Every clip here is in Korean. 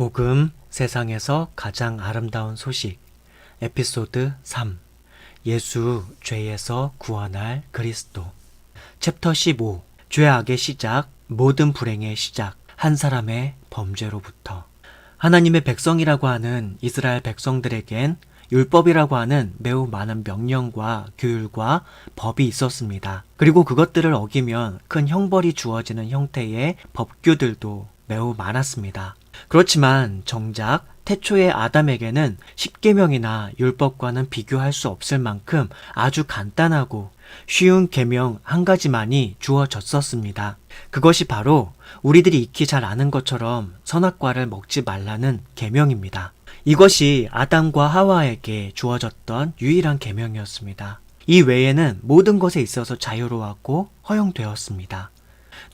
복음 세상에서 가장 아름다운 소식. 에피소드 3 예수 죄에서 구원할 그리스도. 챕터 15 죄악의 시작 모든 불행의 시작. 한 사람의 범죄로부터. 하나님의 백성이라고 하는 이스라엘 백성들에겐 율법이라고 하는 매우 많은 명령과 규율과 법이 있었습니다. 그리고 그것들을 어기면 큰 형벌이 주어지는 형태의 법규들도 매우 많았습니다. 그렇지만 정작 태초의 아담에게는 십계명이나 율법과는 비교할 수 없을 만큼 아주 간단하고 쉬운 계명 한 가지만이 주어졌었습니다. 그것이 바로 우리들이 익히 잘 아는 것처럼 선악과를 먹지 말라는 계명입니다. 이것이 아담과 하와에게 주어졌던 유일한 계명이었습니다. 이 외에는 모든 것에 있어서 자유로웠고 허용되었습니다.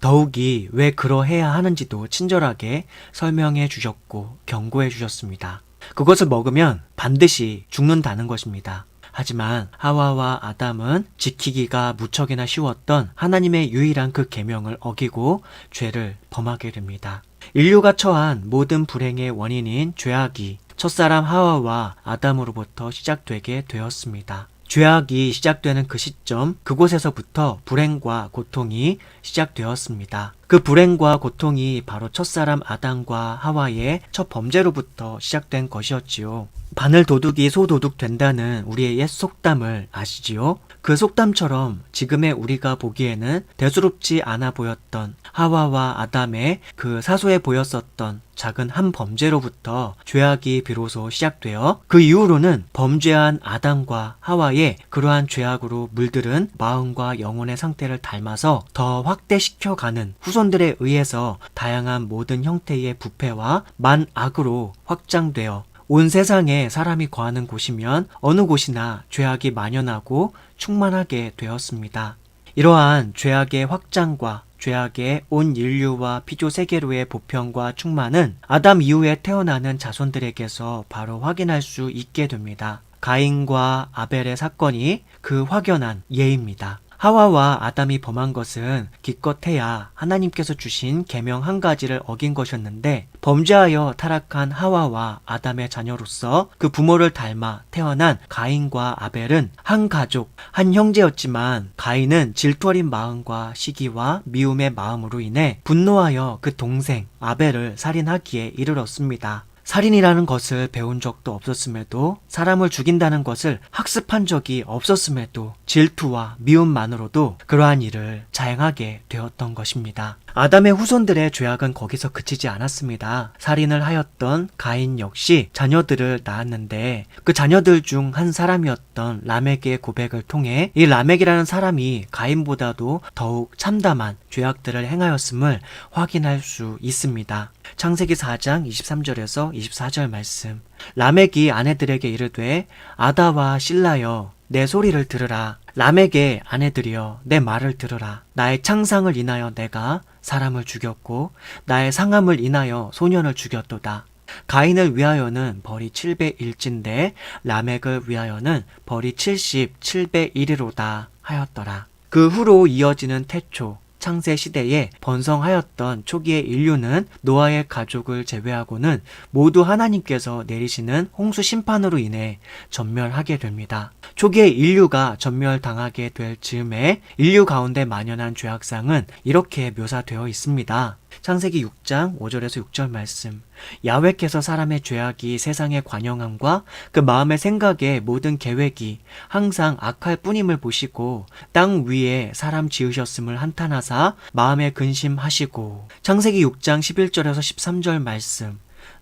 더욱이 왜 그러해야 하는지도 친절하게 설명해 주셨고 경고해 주셨습니다. 그것을 먹으면 반드시 죽는다는 것입니다. 하지만 하와와 아담은 지키기가 무척이나 쉬웠던 하나님의 유일한 그 계명을 어기고 죄를 범하게 됩니다. 인류가 처한 모든 불행의 원인인 죄악이 첫사람 하와와 아담으로부터 시작되게 되었습니다. 죄악이 시작되는 그 시점, 그곳에서부터 불행과 고통이 시작되었습니다. 그 불행과 고통이 바로 첫사람 아담과 하와의 첫 범죄로부터 시작된 것이었지요. 바늘 도둑이 소 도둑 된다는 우리의 옛 속담을 아시지요? 그 속담처럼 지금의 우리가 보기에는 대수롭지 않아 보였던 하와와 아담의 그 사소해 보였었던 작은 한 범죄로부터 죄악이 비로소 시작되어 그 이후로는 범죄한 아담과 하와의 그러한 죄악으로 물들은 마음과 영혼의 상태를 닮아서 더 확대시켜가는 후 손들에 의해서 다양한 모든 형태의 부패와 만악으로 확장되어 온 세상에 사람이 거하는 곳이면 어느 곳이나 죄악이 만연하고 충만하게 되었습니다. 이러한 죄악의 확장과 죄악의 온 인류와 피조 세계로의 보편과 충만은 아담 이후에 태어나는 자손들에게서 바로 확인할 수 있게 됩니다. 가인과 아벨의 사건이 그 확연한 예입니다. 하와와 아담이 범한 것은 기껏해야 하나님께서 주신 계명 한 가지를 어긴 것이었는데 범죄하여 타락한 하와와 아담의 자녀로서 그 부모를 닮아 태어난 가인과 아벨은 한 가족, 한 형제였지만 가인은 질투어린 마음과 시기와 미움의 마음으로 인해 분노하여 그 동생 아벨을 살인하기에 이르렀습니다. 살인이라는 것을 배운 적도 없었음에도 사람을 죽인다는 것을 학습한 적이 없었음에도 질투와 미움만으로도 그러한 일을 자행하게 되었던 것입니다. 아담의 후손들의 죄악은 거기서 그치지 않았습니다. 살인을 하였던 가인 역시 자녀들을 낳았는데 그 자녀들 중 한 사람이었던 라멕의 고백을 통해 이 라멕이라는 사람이 가인보다도 더욱 참담한 죄악들을 행하였음을 확인할 수 있습니다. 창세기 4장 23절에서 24절 말씀. 라멕이 아내들에게 이르되 아다와 실라여 내 소리를 들으라. 라멕의 아내들이여 내 말을 들으라. 나의 창상을 인하여 내가 사람을 죽였고 나의 상함을 인하여 소년을 죽였도다. 가인을 위하여는 벌이 7배 1진데 라멕을 위하여는 벌이 77배 1이로다 하였더라. 그 후로 이어지는 태초 창세 시대에 번성하였던 초기의 인류는 노아의 가족을 제외하고는 모두 하나님께서 내리시는 홍수 심판으로 인해 전멸하게 됩니다. 초기의 인류가 전멸당하게 될 즈음에 인류 가운데 만연한 죄악상은 이렇게 묘사되어 있습니다. 창세기 6장 5절에서 6절 말씀. 야훼께서 사람의 죄악이 세상의 관영함과 그 마음의 생각의 모든 계획이 항상 악할 뿐임을 보시고 땅 위에 사람 지으셨음을 한탄하사 마음에 근심하시고 창세기 6장 11절에서 13절 말씀.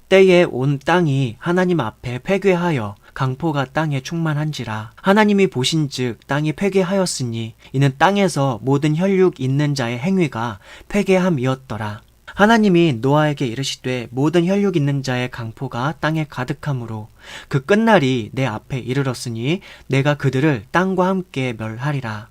때에 온 땅이 하나님 앞에 폐괴하여 강포가 땅에 충만한지라 하나님이 보신즉 땅이 폐괴하였으니 이는 땅에서 모든 혈육 있는 자의 행위가 폐괴함이었더라 하나님이 노아에게 이르시되 모든 혈육 있는 자의 강포가 땅에 가득함으로 그 끝날이 내 앞에 이르렀으니 내가 그들을 땅과 함께 멸하리라.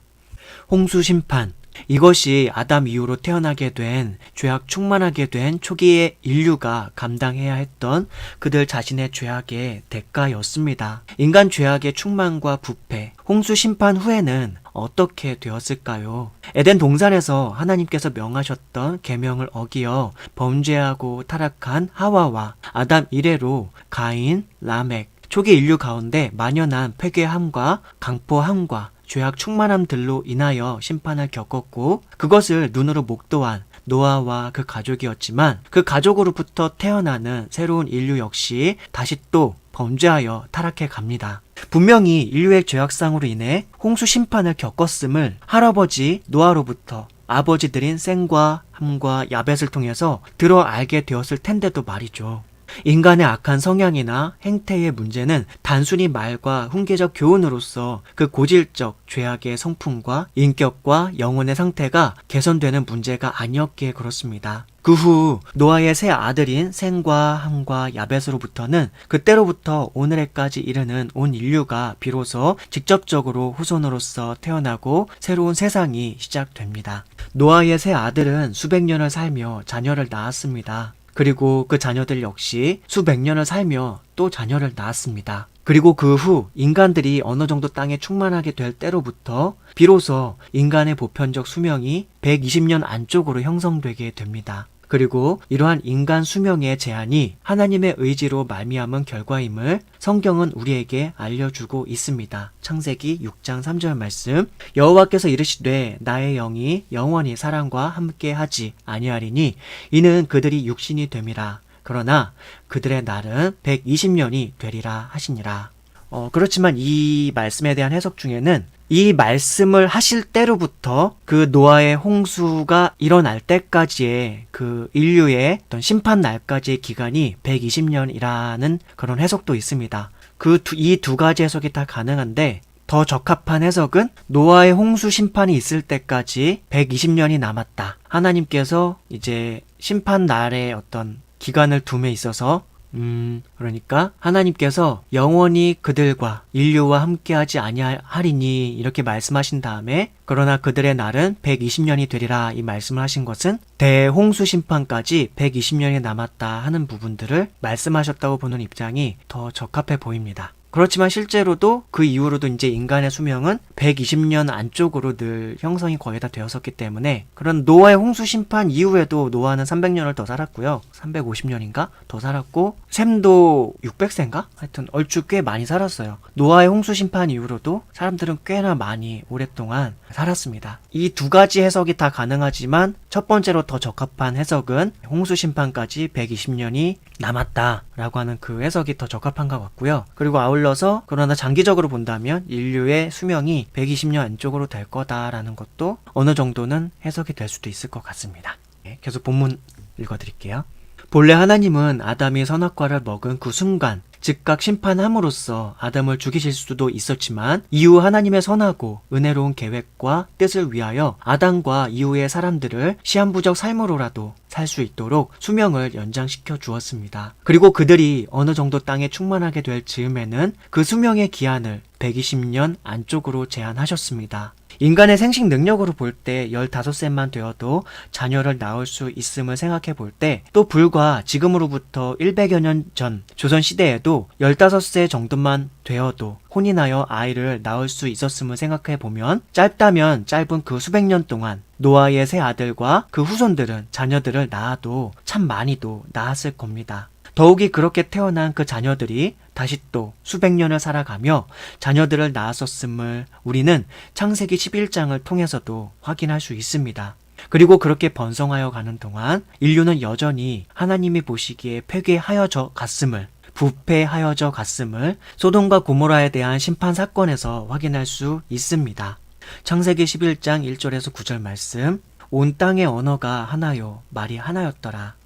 홍수 심판 이것이 아담 이후로 태어나게 된 죄악 충만하게 된 초기의 인류가 감당해야 했던 그들 자신의 죄악의 대가였습니다. 인간 죄악의 충만과 부패, 홍수 심판 후에는 어떻게 되었을까요? 에덴 동산에서 하나님께서 명하셨던 계명을 어기어 범죄하고 타락한 하와와 아담 이래로 가인, 라멕, 초기 인류 가운데 만연한 폐괴함과 강포함과 죄악 충만함들로 인하여 심판을 겪었고 그것을 눈으로 목도한 노아와 그 가족이었지만 그 가족으로부터 태어나는 새로운 인류 역시 다시 또 범죄하여 타락해 갑니다. 분명히 인류의 죄악상으로 인해 홍수 심판을 겪었음을 할아버지 노아로부터 아버지들인 셈과 함과 야벳을 통해서 들어 알게 되었을 텐데도 말이죠. 인간의 악한 성향이나 행태의 문제는 단순히 말과 훈계적 교훈으로서 그 고질적 죄악의 성품과 인격과 영혼의 상태가 개선되는 문제가 아니었기에 그렇습니다. 그 후 노아의 세 아들인 셈과 함과 야벳으로부터는 그때로부터 오늘에까지 이르는 온 인류가 비로소 직접적으로 후손으로서 태어나고 새로운 세상이 시작됩니다. 노아의 세 아들은 수백 년을 살며 자녀를 낳았습니다. 그리고 그 자녀들 역시 수백 년을 살며 또 자녀를 낳았습니다. 그리고 그 후 인간들이 어느 정도 땅에 충만하게 될 때로부터 비로소 인간의 보편적 수명이 120년 안쪽으로 형성되게 됩니다. 그리고 이러한 인간 수명의 제한이 하나님의 의지로 말미암은 결과임을 성경은 우리에게 알려주고 있습니다. 창세기 6장 3절 말씀 여호와께서 이르시되 나의 영이 영원히 사람과 함께 하지 아니하리니 이는 그들이 육신이 됨이라 그러나 그들의 날은 120년이 되리라 하시니라. 어, 그렇지만 이 말씀에 대한 해석 중에는 이 말씀을 하실 때로부터 그 노아의 홍수가 일어날 때까지의 그 인류의 어떤 심판 날까지의 기간이 120년이라는 그런 해석도 있습니다. 그이두 가지 해석이 다 가능한데 더 적합한 해석은 노아의 홍수 심판이 있을 때까지 120년이 남았다. 하나님께서 이제 심판 날의 어떤 기간을 둠에 있어서 음, 그러니까 하나님께서 영원히 그들과 인류와 함께하지 아니하리니 이렇게 말씀하신 다음에 그러나 그들의 날은 120년이 되리라 이 말씀을 하신 것은 대홍수 심판까지 120년이 남았다 하는 부분들을 말씀하셨다고 보는 입장이 더 적합해 보입니다. 그렇지만 실제로도 그 이후로도 이제 인간의 수명은 120년 안쪽으로 늘 형성이 거의 다 되었었기 때문에 그런 노아의 홍수 심판 이후에도 노아는 300년을 더 살았고요. 350년인가 더 살았고 샘도 600세인가? 하여튼 얼추 꽤 많이 살았어요. 노아의 홍수 심판 이후로도 사람들은 꽤나 많이 오랫동안 살았습니다. 이 두 가지 해석이 다 가능하지만 첫 번째로 더 적합한 해석은 홍수 심판까지 120년이 남았다라고 하는 그 해석이 더 적합한 것 같고요. 그리고 아울러서 그러나 장기적으로 본다면 인류의 수명이 120년 안쪽으로 될 거다라는 것도 어느 정도는 해석이 될 수도 있을 것 같습니다. 네, 계속 본문 읽어드릴게요. 본래 하나님은 아담이 선악과를 먹은 그 순간 즉각 심판함으로써 아담을 죽이실 수도 있었지만 이후 하나님의 선하고 은혜로운 계획과 뜻을 위하여 아담과 이후의 사람들을 시한부적 삶으로라도 살 수 있도록 수명을 연장시켜 주었습니다. 그리고 그들이 어느 정도 땅에 충만하게 될 즈음에는 그 수명의 기한을 120년 안쪽으로 제한하셨습니다. 인간의 생식 능력으로 볼 때 15세만 되어도 자녀를 낳을 수 있음을 생각해 볼 때 또 불과 지금으로부터 100여 년 전 조선 시대에도 15세 정도만 되어도 혼인하여 아이를 낳을 수 있었음을 생각해 보면 짧다면 짧은 그 수백 년 동안 노아의 세 아들과 그 후손들은 자녀들을 낳아도 참 많이도 낳았을 겁니다. 더욱이 그렇게 태어난 그 자녀들이 다시 또 수백 년을 살아가며 자녀들을 낳았었음을 우리는 창세기 11장을 통해서도 확인할 수 있습니다. 그리고 그렇게 번성하여 가는 동안 인류는 여전히 하나님이 보시기에 폐괴하여져 갔음을 부패하여져 갔음을 소돔과 고모라에 대한 심판 사건에서 확인할 수 있습니다. 창세기 11장 1절에서 9절 말씀 온 땅의 언어가 하나요 말이 하나였더라.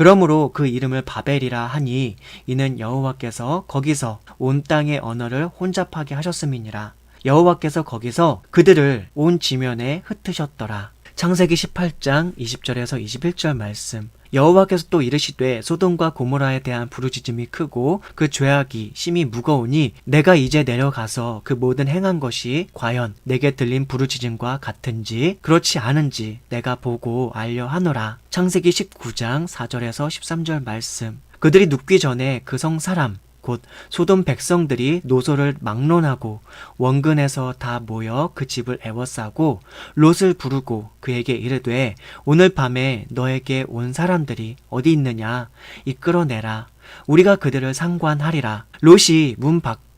그러므로 그 이름을 바벨이라 하니 이는 여호와께서 거기서 온 땅의 언어를 혼잡하게 하셨음이니라. 여호와께서 거기서 그들을 온 지면에 흩으셨더라. 창세기 18장 20절에서 21절 말씀. 여호와께서 또 이르시되 소돔과 고모라에 대한 부르짖음이 크고 그 죄악이 심히 무거우니 내가 이제 내려가서 그 모든 행한 것이 과연 내게 들린 부르짖음과 같은지 그렇지 않은지 내가 보고 알려 하노라. 창세기 19장 4절에서 13절 말씀. 그들이 눕기 전에 그 성 사람 곧 소돔 백성들이 노소를 막론하고 원근에서 다 모여 그 집을 애워싸고 롯을 부르고 그에게 이르되 오늘 밤에 너에게 온 사람들이 어디 있느냐? 이끌어내라. 우리가 그들을 상관하리라. 롯이 문 밖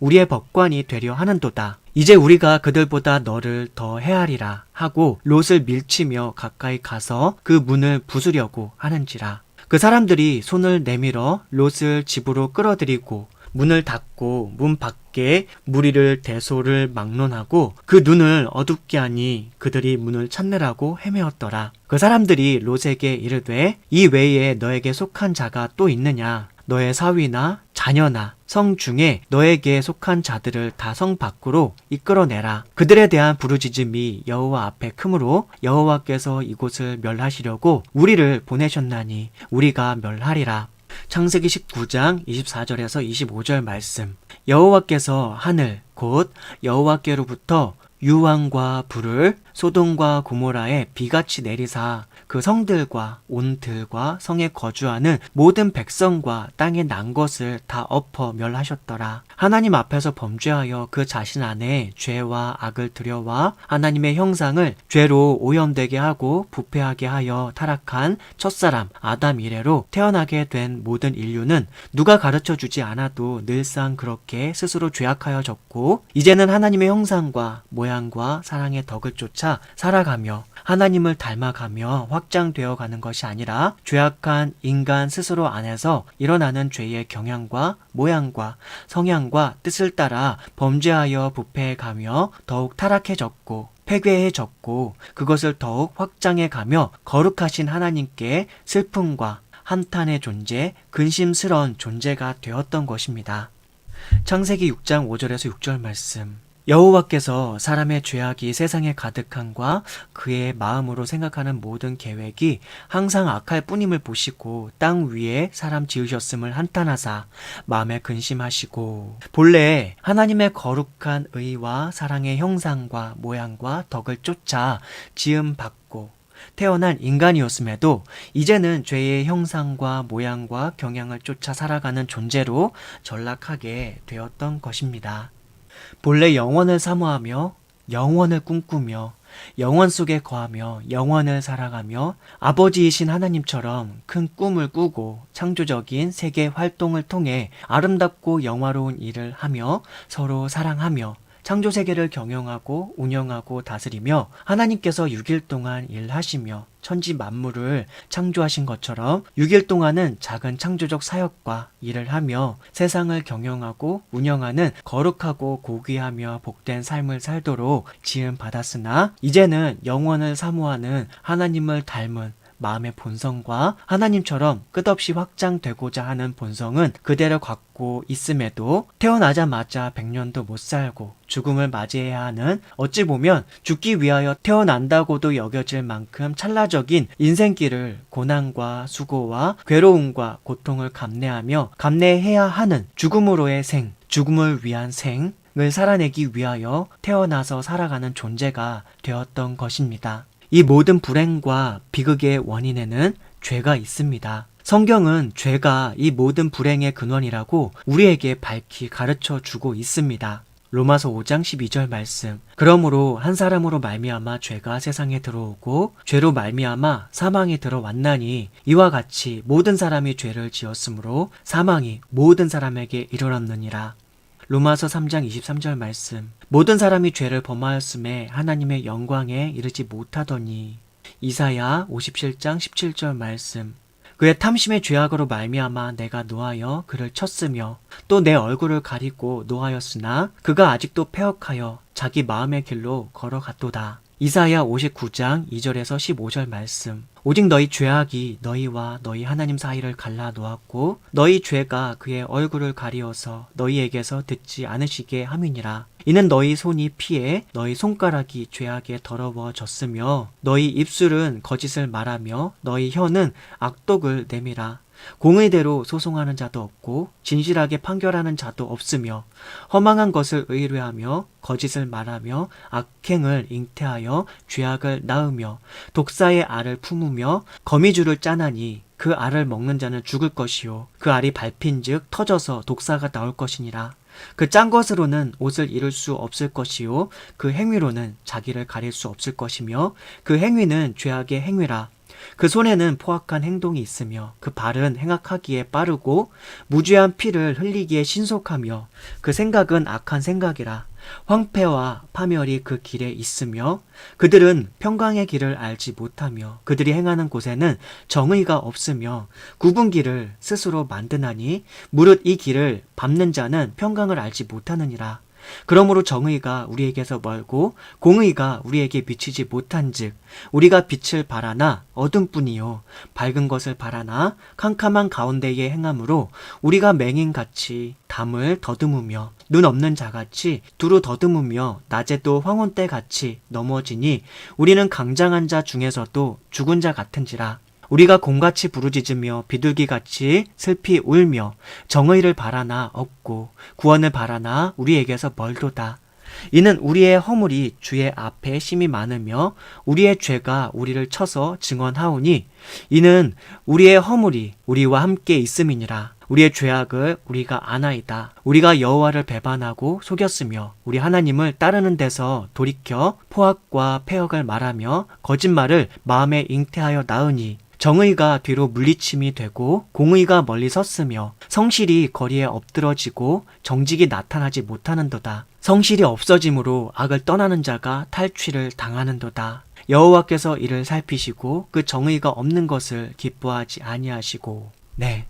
우리의 법관이 되려 하는도다 이제 우리가 그들보다 너를 더 헤아리라 하고 롯을 밀치며 가까이 가서 그 문을 부수려고 하는지라 그 사람들이 손을 내밀어 롯을 집으로 끌어들이고 문을 닫고 문 밖에 무리를 대소를 막론하고 그 눈을 어둡게 하니 그들이 문을 찾느라고 헤매었더라. 그 사람들이 롯에게 이르되 이 외에 너에게 속한 자가 또 있느냐? 너의 사위나 자녀나 성 중에 너에게 속한 자들을 다 성 밖으로 이끌어내라. 그들에 대한 부르짖음이 여호와 앞에 크므로 여호와께서 이곳을 멸하시려고 우리를 보내셨나니 우리가 멸하리라. 창세기 19장 24절에서 25절 말씀. 여호와께서 하늘 곧 여호와께로부터 유황과 불을 소돔과 고모라에 비같이 내리사 그 성들과 온 들과 성에 거주하는 모든 백성과 땅에 난 것을 다 엎어 멸하셨더라. 하나님 앞에서 범죄하여 그 자신 안에 죄와 악을 들여와 하나님의 형상을 죄로 오염되게 하고 부패하게 하여 타락한 첫사람 아담 이래로 태어나게 된 모든 인류는 누가 가르쳐 주지 않아도 늘상 그렇게 스스로 죄악하여 졌고 이제는 하나님의 형상과 모양과 사랑의 덕을 쫓아 살아가며 하나님을 닮아가며 확장되어 가는 것이 아니라 죄악한 인간 스스로 안에서 일어나는 죄의 경향과 모양과 성향과 뜻을 따라 범죄하여 부패해 가며 더욱 타락해졌고 폐괴해졌고 그것을 더욱 확장해 가며 거룩하신 하나님께 슬픔과 한탄의 존재, 근심스러운 존재가 되었던 것입니다. 창세기 6장 5절에서 6절 말씀. 여호와께서 사람의 죄악이 세상에 가득한과 그의 마음으로 생각하는 모든 계획이 항상 악할 뿐임을 보시고 땅 위에 사람 지으셨음을 한탄하사 마음에 근심하시고 본래 하나님의 거룩한 의와 사랑의 형상과 모양과 덕을 쫓아 지음 받고 태어난 인간이었음에도 이제는 죄의 형상과 모양과 경향을 쫓아 살아가는 존재로 전락하게 되었던 것입니다. 본래 영원을 사모하며 영원을 꿈꾸며 영원 속에 거하며 영원을 살아가며 아버지이신 하나님처럼 큰 꿈을 꾸고 창조적인 세계 활동을 통해 아름답고 영화로운 일을 하며 서로 사랑하며 창조 세계를 경영하고 운영하고 다스리며 하나님께서 6일 동안 일하시며 천지 만물을 창조하신 것처럼 6일 동안은 작은 창조적 사역과 일을 하며 세상을 경영하고 운영하는 거룩하고 고귀하며 복된 삶을 살도록 지음 받았으나 이제는 영원을 사모하는 하나님을 닮은 마음의 본성과 하나님처럼 끝없이 확장되고자 하는 본성은 그대로 갖고 있음에도 태어나자마자 100년도 못 살고 죽음을 맞이해야 하는 어찌 보면 죽기 위하여 태어난다고도 여겨질 만큼 찰나적인 인생길을 고난과 수고와 괴로움과 고통을 감내하며 감내해야 하는 죽음으로의 생, 죽음을 위한 생, 살아내기 위하여 태어나서 살아가는 존재가 되었던 것입니다. 이 모든 불행과 비극의 원인에는 죄가 있습니다. 성경은 죄가 이 모든 불행의 근원이라고 우리에게 밝히 가르쳐 주고 있습니다. 로마서 5장 12절 말씀. 그러므로 한 사람으로 말미암아 죄가 세상에 들어오고 죄로 말미암아 사망이 들어왔나니 이와 같이 모든 사람이 죄를 지었으므로 사망이 모든 사람에게 이르렀느니라. 로마서 3장 23절 말씀. 모든 사람이 죄를 범하였음에 하나님의 영광에 이르지 못하더니 이사야 57장 17절 말씀. 그의 탐심의 죄악으로 말미암아 내가 노하여 그를 쳤으며 또 내 얼굴을 가리고 노하였으나 그가 아직도 패역하여 자기 마음의 길로 걸어갔도다. 이사야 59장 2절에서 15절 말씀. 오직 너희 죄악이 너희와 너희 하나님 사이를 갈라 놓았고 너희 죄가 그의 얼굴을 가리어서 너희에게서 듣지 않으시게 함이니라. 이는 너희 손이 피해 너희 손가락이 죄악에 더러워졌으며 너희 입술은 거짓을 말하며 너희 혀는 악독을 내밀어 공의대로 소송하는 자도 없고 진실하게 판결하는 자도 없으며 허망한 것을 의뢰하며 거짓을 말하며 악행을 잉태하여 죄악을 낳으며 독사의 알을 품으며 거미줄을 짜나니 그 알을 먹는 자는 죽을 것이요. 그 알이 밟힌즉 터져서 독사가 나올 것이니라. 그 짠 것으로는 옷을 잃을 수 없을 것이요. 그 행위로는 자기를 가릴 수 없을 것이며 그 행위는 죄악의 행위라 그 손에는 포악한 행동이 있으며 그 발은 행악하기에 빠르고 무죄한 피를 흘리기에 신속하며 그 생각은 악한 생각이라 황폐와 파멸이 그 길에 있으며 그들은 평강의 길을 알지 못하며 그들이 행하는 곳에는 정의가 없으며 굽은 길을 스스로 만드나니 무릇 이 길을 밟는 자는 평강을 알지 못하느니라 그러므로 정의가 우리에게서 멀고 공의가 우리에게 미치지 못한즉 우리가 빛을 바라나 어둠뿐이요 밝은 것을 바라나 캄캄한 가운데에 행함으로 우리가 맹인같이 담을 더듬으며 눈 없는 자같이 두루 더듬으며 낮에도 황혼 때 같이 넘어지니 우리는 강장한 자 중에서도 죽은 자 같은지라 우리가 곰같이 부르짖으며 비둘기같이 슬피 울며 정의를 바라나 없고 구원을 바라나 우리에게서 멀도다. 이는 우리의 허물이 주의 앞에 심이 많으며 우리의 죄가 우리를 쳐서 증언하오니 이는 우리의 허물이 우리와 함께 있음이니라. 우리의 죄악을 우리가 아나이다. 우리가 여호와를 배반하고 속였으며 우리 하나님을 따르는 데서 돌이켜 포악과 폐역을 말하며 거짓말을 마음에 잉태하여 낳으니 정의가 뒤로 물리침이 되고 공의가 멀리 섰으며 성실이 거리에 엎드러지고 정직이 나타나지 못하는도다. 성실이 없어짐으로 악을 떠나는 자가 탈취를 당하는도다. 여호와께서 이를 살피시고 그 정의가 없는 것을 기뻐하지 아니하시고 네.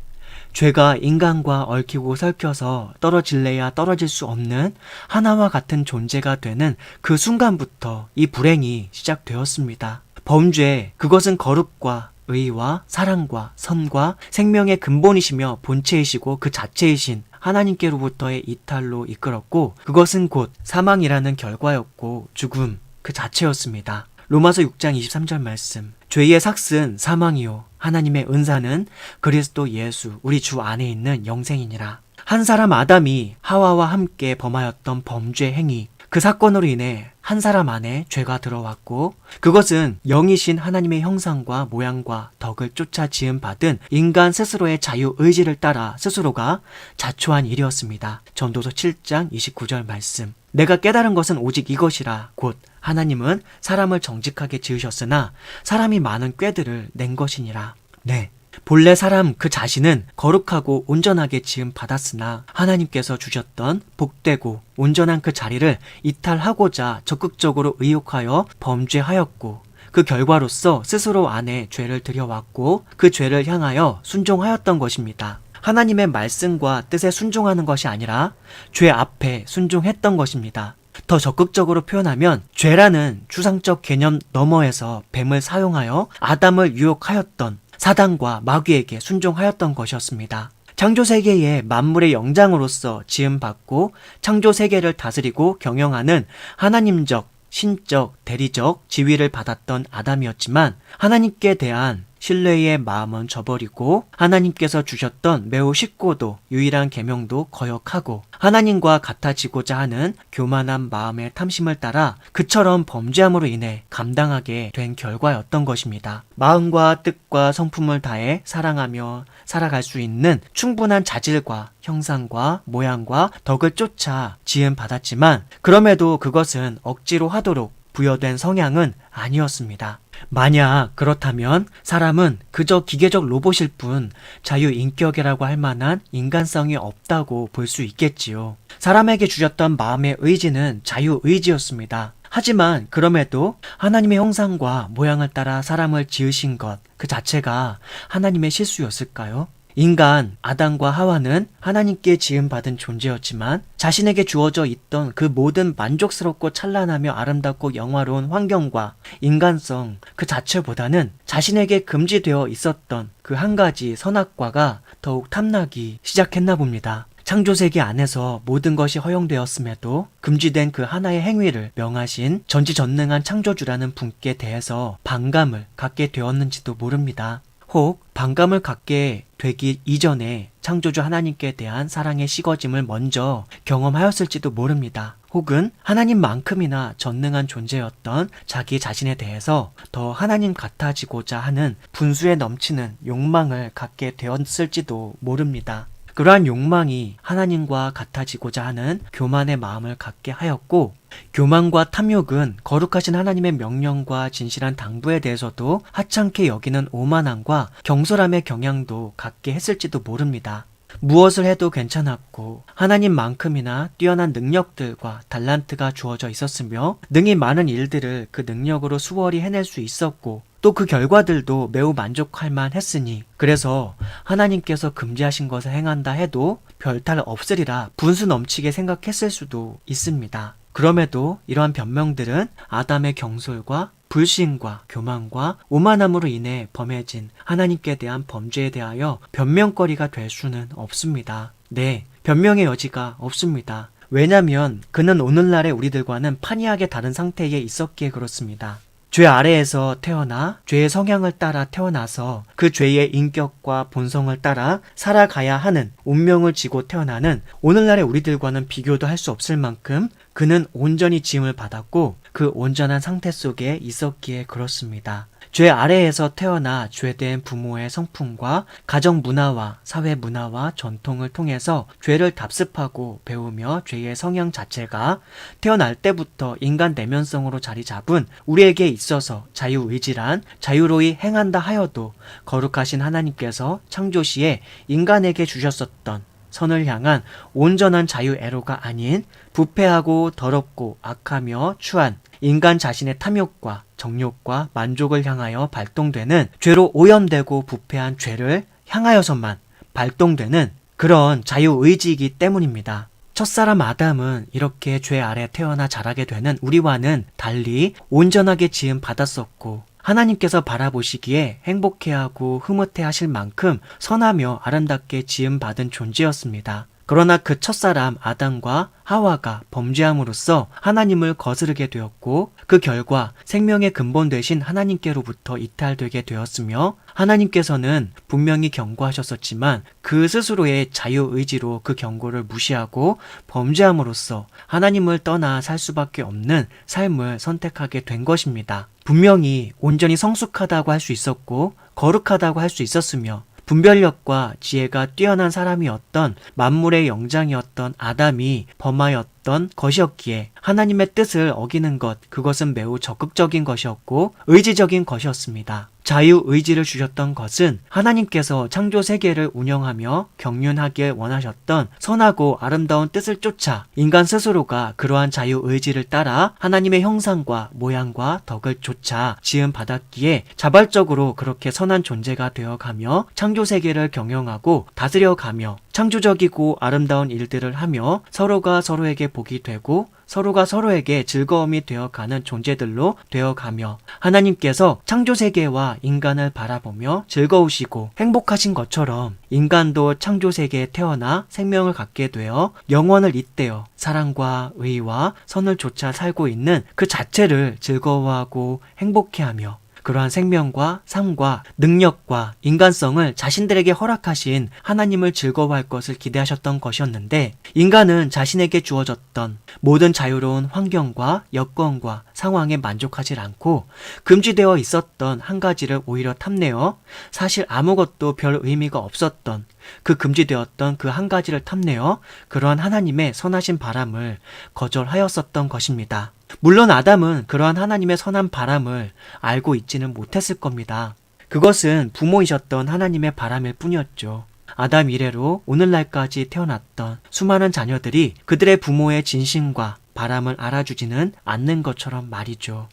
죄가 인간과 얽히고 설켜서 떨어질래야 떨어질 수 없는 하나와 같은 존재가 되는 그 순간부터 이 불행이 시작되었습니다. 범죄, 그것은 거룩과 의와 사랑과 선과 생명의 근본이시며 본체이시고 그 자체이신 하나님께로부터의 이탈로 이끌었고 그것은 곧 사망이라는 결과였고 죽음 그 자체였습니다. 로마서 6장 23절 말씀. 죄의 삭은 사망이요 하나님의 은사는 그리스도 예수 우리 주 안에 있는 영생이니라. 한 사람 아담이 하와와 함께 범하였던 범죄 행위 그 사건으로 인해 한 사람 안에 죄가 들어왔고 그것은 영이신 하나님의 형상과 모양과 덕을 쫓아 지음 받은 인간 스스로의 자유 의지를 따라 스스로가 자초한 일이었습니다. 전도서 7장 29절 말씀. 내가 깨달은 것은 오직 이것이라 곧 하나님은 사람을 정직하게 지으셨으나 사람이 많은 꾀들을 낸 것이니라. 네. 본래 사람 그 자신은 거룩하고 온전하게 지음 받았으나 하나님께서 주셨던 복되고 온전한 그 자리를 이탈하고자 적극적으로 의욕하여 범죄하였고 그 결과로서 스스로 안에 죄를 들여왔고 그 죄를 향하여 순종하였던 것입니다. 하나님의 말씀과 뜻에 순종하는 것이 아니라 죄 앞에 순종했던 것입니다. 더 적극적으로 표현하면 죄라는 추상적 개념 너머에서 뱀을 사용하여 아담을 유혹하였던 사단과 마귀에게 순종하였던 것이었습니다. 창조 세계의 만물의 영장으로서 지음받고 창조 세계를 다스리고 경영하는 하나님적, 신적, 대리적 지위를 받았던 아담이었지만 하나님께 대한 신뢰의 마음은 저버리고 하나님께서 주셨던 매우 쉽고도 유일한 계명도 거역하고 하나님과 같아지고자 하는 교만한 마음의 탐심을 따라 그처럼 범죄함으로 인해 감당하게 된 결과였던 것입니다. 마음과 뜻과 성품을 다해 사랑하며 살아갈 수 있는 충분한 자질과 형상과 모양과 덕을 쫓아 지음 받았지만 그럼에도 그것은 억지로 하도록 부여된 성향은 아니었습니다. 만약 그렇다면 사람은 그저 기계적 로봇일 뿐 자유인격이라고 할 만한 인간성이 없다고 볼 수 있겠지요. 사람에게 주셨던 마음의 의지는 자유의지였습니다. 하지만 그럼에도 하나님의 형상과 모양을 따라 사람을 지으신 것 그 자체가 하나님의 실수였을까요? 인간 아담과 하와는 하나님께 지음받은 존재였지만 자신에게 주어져 있던 그 모든 만족스럽고 찬란하며 아름답고 영화로운 환경과 인간성 그 자체보다는 자신에게 금지되어 있었던 그 한 가지 선악과가 더욱 탐나기 시작했나 봅니다. 창조세계 안에서 모든 것이 허용되었음에도 금지된 그 하나의 행위를 명하신 전지전능한 창조주라는 분께 대해서 반감을 갖게 되었는지도 모릅니다. 혹 반감을 갖게 되기 이전에 창조주 하나님께 대한 사랑의 식어짐을 먼저 경험하였을지도 모릅니다. 혹은 하나님만큼이나 전능한 존재였던 자기 자신에 대해서 더 하나님 같아지고자 하는 분수에 넘치는 욕망을 갖게 되었을지도 모릅니다. 그러한 욕망이 하나님과 같아지고자 하는 교만의 마음을 갖게 하였고, 교만과 탐욕은 거룩하신 하나님의 명령과 진실한 당부에 대해서도 하찮게 여기는 오만함과 경솔함의 경향도 갖게 했을지도 모릅니다. 무엇을 해도 괜찮았고 하나님만큼이나 뛰어난 능력들과 달란트가 주어져 있었으며 능히 많은 일들을 그 능력으로 수월히 해낼 수 있었고 또 그 결과들도 매우 만족할 만했으니 그래서 하나님께서 금지하신 것을 행한다 해도 별탈 없으리라 분수 넘치게 생각했을 수도 있습니다. 그럼에도 이러한 변명들은 아담의 경솔과 불신과 교만과 오만함으로 인해 범해진 하나님께 대한 범죄에 대하여 변명거리가 될 수는 없습니다. 네, 변명의 여지가 없습니다. 왜냐면 그는 오늘날의 우리들과는 판이하게 다른 상태에 있었기에 그렇습니다. 죄 아래에서 태어나 죄의 성향을 따라 태어나서 그 죄의 인격과 본성을 따라 살아가야 하는 운명을 지고 태어나는 오늘날의 우리들과는 비교도 할 수 없을 만큼 그는 온전히 지음을 받았고 그 온전한 상태 속에 있었기에 그렇습니다. 죄 아래에서 태어나 죄된 부모의 성품과 가정 문화와 사회 문화와 전통을 통해서 죄를 답습하고 배우며 죄의 성향 자체가 태어날 때부터 인간 내면성으로 자리 잡은 우리에게 있어서 자유의지란 자유로이 행한다 하여도 거룩하신 하나님께서 창조 시에 인간에게 주셨었던 선을 향한 온전한 자유 애로가 아닌 부패하고 더럽고 악하며 추한 인간 자신의 탐욕과 정욕과 만족을 향하여 발동되는 죄로 오염되고 부패한 죄를 향하여서만 발동되는 그런 자유의지이기 때문입니다. 첫사람 아담은 이렇게 죄 아래 태어나 자라게 되는 우리와는 달리 온전하게 지음 받았었고 하나님께서 바라보시기에 행복해하고 흐뭇해 하실 만큼 선하며 아름답게 지음 받은 존재였습니다. 그러나 그 첫사람 아담과 하와가 범죄함으로써 하나님을 거스르게 되었고 그 결과 생명의 근본 되신 하나님께로부터 이탈되게 되었으며 하나님께서는 분명히 경고하셨었지만 그 스스로의 자유의지로 그 경고를 무시하고 범죄함으로써 하나님을 떠나 살 수밖에 없는 삶을 선택하게 된 것입니다. 분명히 온전히 성숙하다고 할 수 있었고 거룩하다고 할 수 있었으며 분별력과 지혜가 뛰어난 사람이었던 만물의 영장이었던 아담이 범하였던 것이었기에 하나님의 뜻을 어기는 것, 그것은 매우 적극적인 것이었고 의지적인 것이었습니다. 자유 의지를 주셨던 것은 하나님께서 창조 세계를 운영하며 경륜하길 원하셨던 선하고 아름다운 뜻을 쫓아 인간 스스로가 그러한 자유 의지를 따라 하나님의 형상과 모양과 덕을 쫓아 지음 받았기에 자발적으로 그렇게 선한 존재가 되어가며 창조 세계를 경영하고 다스려가며 창조적이고 아름다운 일들을 하며 서로가 서로에게 복이 되고 서로가 서로에게 즐거움이 되어가는 존재들로 되어가며 하나님께서 창조세계와 인간을 바라보며 즐거우시고 행복하신 것처럼 인간도 창조세계에 태어나 생명을 갖게 되어 영원을 잇대어 사랑과 의와 선을 쫓아 살고 있는 그 자체를 즐거워하고 행복해하며 그러한 생명과 삶과 능력과 인간성을 자신들에게 허락하신 하나님을 즐거워할 것을 기대하셨던 것이었는데 인간은 자신에게 주어졌던 모든 자유로운 환경과 여건과 상황에 만족하지 않고 금지되어 있었던 한 가지를 오히려 탐내어 사실 아무것도 별 의미가 없었던 그 금지되었던 그 한 가지를 탐내어 그러한 하나님의 선하신 바람을 거절하였었던 것입니다. 물론 아담은 그러한 하나님의 선한 바람을 알고 있지는 못했을 겁니다. 그것은 부모이셨던 하나님의 바람일 뿐이었죠. 아담 이래로 오늘날까지 태어났던 수많은 자녀들이 그들의 부모의 진심과 바람을 알아주지는 않는 것처럼 말이죠.